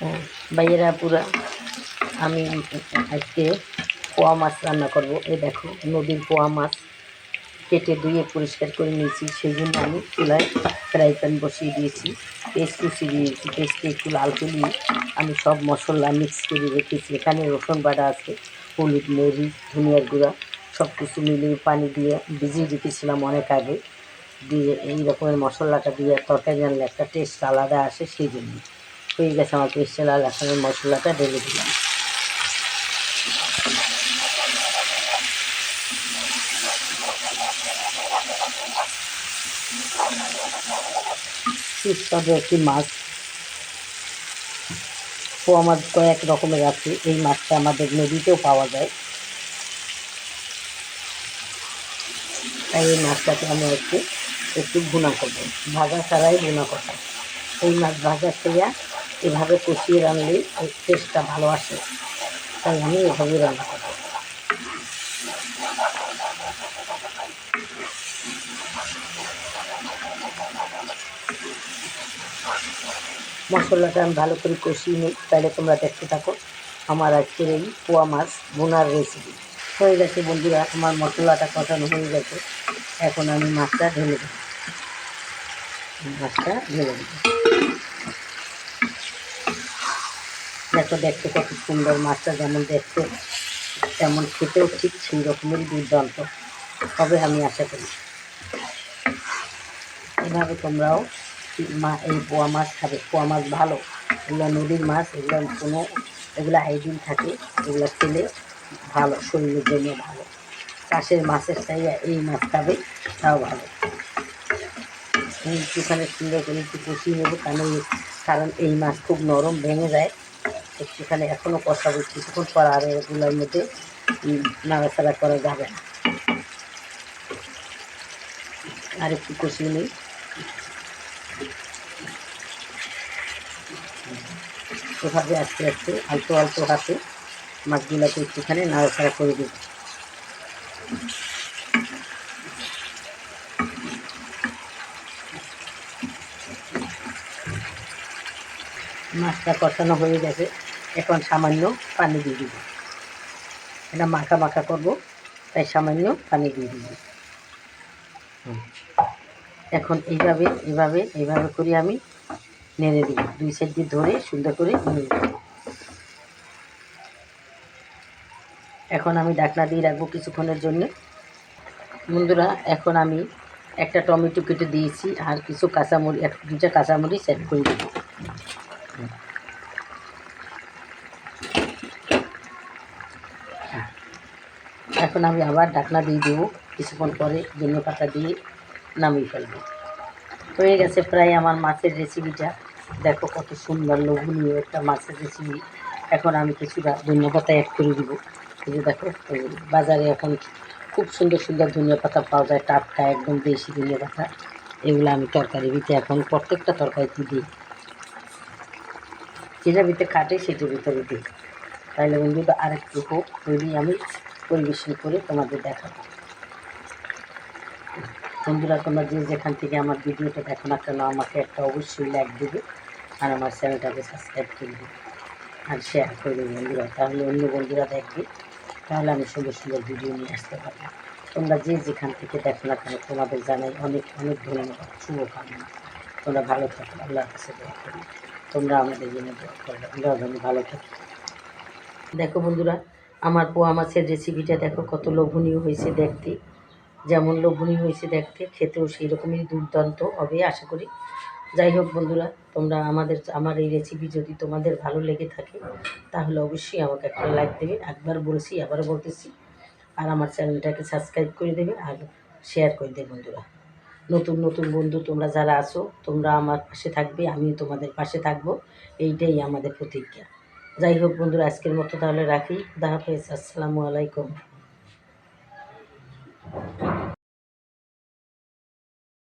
হ্যাঁ ভাইয়েরা পুরা আমি আজকে পোয়া মাছ রান্না করব। এ দেখো, নদীর পোয়া মাছ কেটে ধুয়ে পরিষ্কার করে নিয়েছি। সেই জন্য আমি চুলায় ফ্রাই প্যান বসিয়ে দিয়েছি, পেস্ট কুচি দিয়েছি। পেস্টে একটু লাল তুলি আমি সব মশলা মিক্স করে রেখেছি। এখানে রসুন বাটা আছে, হলুদ, মরিচ, ধনিয়ার গুঁড়া সব কিছু মিলিয়ে পানি দিয়ে ভিজিয়ে রেখেছিলাম অনেক আগে। দিয়ে এই রকমের মশলাটা দিয়ে তরকারি জানলে একটা টেস্ট আলাদা আসে সেই জন্য। হয়ে গেছে আমার পেস্টে লাল এখন মশলাটা ঢেলে দিলাম। একটি মাছ। পোয়া আমার কয়েক রকমের আছে, এই মাছটা আমাদের নদীতেও পাওয়া যায়। তাই এই মাছটাকে আমি একটু একটু ভুনা করব। ভাজা ছাড়াই ভুনা করব। এই মাছ ভাজা খেয়ে এভাবে কষিয়ে এর টেস্টটা ভালো আসে। তাই আমি এভাবে রান্না করব। মশলাটা আমি ভালো করে কষিয়ে নিই। তাহলে তোমরা দেখতে থাকো আমার আজকের এই পোয়া মাছ বোনার রেসিপি হয়ে গেছে বন্ধুরা, আমার মশলাটা কষানো হয়ে গেছে। এখন আমি মাছটা ঢেলে দেবো। মাছটা ঢেলে দেবো। দেখো দেখতে কত সুন্দর মাছটা যেমন দেখতে, তেমন খেতেও ঠিক সেই রকমেরই দুর্দান্ত। হবে আমি আশা করি এভাবে তোমরাও মা, এই পোয়া মাছ খাবে। পোয়া মাছ ভালো, এগুলো নদীর মাছ, এগুলো কোনো, এগুলো হাইজিন থাকে, এগুলো খেলে ভালো, শরীরের জন্য ভালো। চাষের মাছের চাই এই মাছ খাবে, তাও ভালো। একটুখানি সুন্দর করে একটু কষিয়ে নেব কারণ কারণ এই মাছ খুব নরম ভেঙে যায়। একটুখানি এখনও কষাবো কিছুক্ষণ পর আর এগুলোর মধ্যে নাড়াচাড়া করা যাবে না। আর একটু কষিয়ে নিই। এভাবে আস্তে আস্তে, অল্প অল্প হাতে মাছগুলোকে একটুখানি নাড়াচাড়া করে দেব মাছটা কষানো হয়ে গেছে। এখন সামান্য পানি দিয়ে দিব। এটা মাখা মাখা করব, তাই সামান্য পানি দিয়ে দিব। এখন এইভাবে এইভাবে এইভাবে করে আমি নেড়ে দিই দুই সাইড দিয়ে ধরে সুন্দর করে নেড়ে দিই এখন আমি ডাকনা দিয়ে রাখব কিছুক্ষণের জন্য। বন্ধুরা, এখন আমি একটা টমেটো কেটে দিয়েছি, আর কিছু কাঁচামরিচ এক দুটা কাঁচামরিচ সেট করে দেবো। এখন আমি আবার ঢাকনা দিয়ে দেবো। কিছুক্ষণ পরে ধনে পাতা দিয়ে নামিয়ে ফেলব। হয়ে গেছে প্রায় আমার মাছের রেসিপিটা দেখো কত সুন্দর লোভনীয় একটা মাছের রেসিপি এখন আমি কিছুটা ধনিয়া পাতা অ্যাড করে দিব। এই যে দেখো বাজারে এখন খুব সুন্দর সুন্দর ধনিয়া পাতা পাওয়া যায়। টাটকা একদম দেশি ধনিয়া পাতা। এগুলো আমি তরকারি ভিতরে এখন প্রত্যেকটা তরকারিতে দিই। যেটা ভিতরে কাটে সেটার ভিতরে দিই। তাহলে বন্ধুটা আরেকটু হোক, তৈরি আমি পরিবেশন করে তোমাদের দেখাবো। বন্ধুরা, তোমরা যে যেখান থেকে আমার ভিডিওটা দেখো না কেন, আমাকে একটা অবশ্যই লাইক দেবে আর আমার চ্যানেলটাকে সাবস্ক্রাইব করবে আর শেয়ার করবে বন্ধুরা। তাহলে অন্য বন্ধুরা দেখবে, তাহলে আমি সুন্দর সুন্দর ভিডিও নিয়ে আসতে পারব। তোমরা যে যেখান থেকে দেখো না কেন, তোমাদের জানাই অনেক অনেক ধন্যবাদ। শুভকামনা। তোমরা ভালো থাকো আল্লাহর কাছে দোয়া তোমরা আমাদের জন্য দোয়া করবে আমরা ভালো থাকি। দেখো বন্ধুরা আমার পোয়া মাছের রেসিপিটা দেখো, কত লোভনীয় হয়েছে দেখতে। যেমন লোভনীয় হয়েছে দেখতে, খেতেও সেই রকমই দুর্দান্ত হবে আশা করি। যাই হোক বন্ধুরা, তোমরা আমাদের, আমার এই রেসিপি যদি তোমাদের ভালো লেগে থাকে, তাহলে অবশ্যই আমাকে একটা লাইক দেবে। একবার বলছি আবার বলতেছি। আর আমার চ্যানেলটাকে সাবস্ক্রাইব করে দেবে আর শেয়ার করে দেবে বন্ধুরা। নতুন নতুন বন্ধু তোমরা যারা আছো, তোমরা আমার পাশে থাকবে, আমিও তোমাদের পাশে থাকব। এইটাই আমাদের প্রতিজ্ঞা। যাই হোক বন্ধুরা আজকের মতো তাহলে রাখি। দাহাফেজ হাফেজ আসসালামু আলাইকুম।